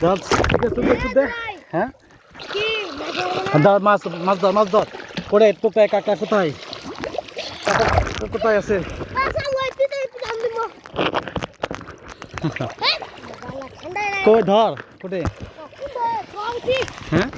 চল ঠিক আছে তুই একটু দে হ্যাঁ কি ধর মাছ মাছ ধর মাছ ধর করে টোকায় কাকা কোথায় কাকা কোথায় আছে পাশা লইতে তো একটু দাম দিব হ্যাঁ ঠান্ডা লাগে কই ধর কোটে কম ঠিক হ্যাঁ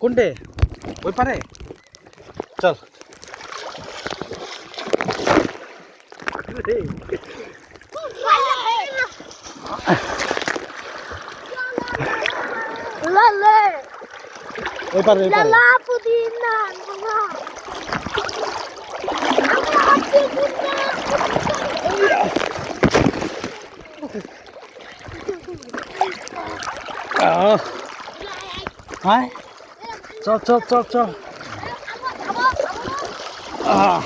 কোনটে? ওই পারে? চল। ওই পারে ওই পারে। ờ đấy cho cho cho cho à.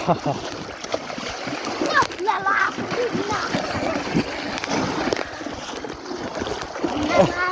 Oh.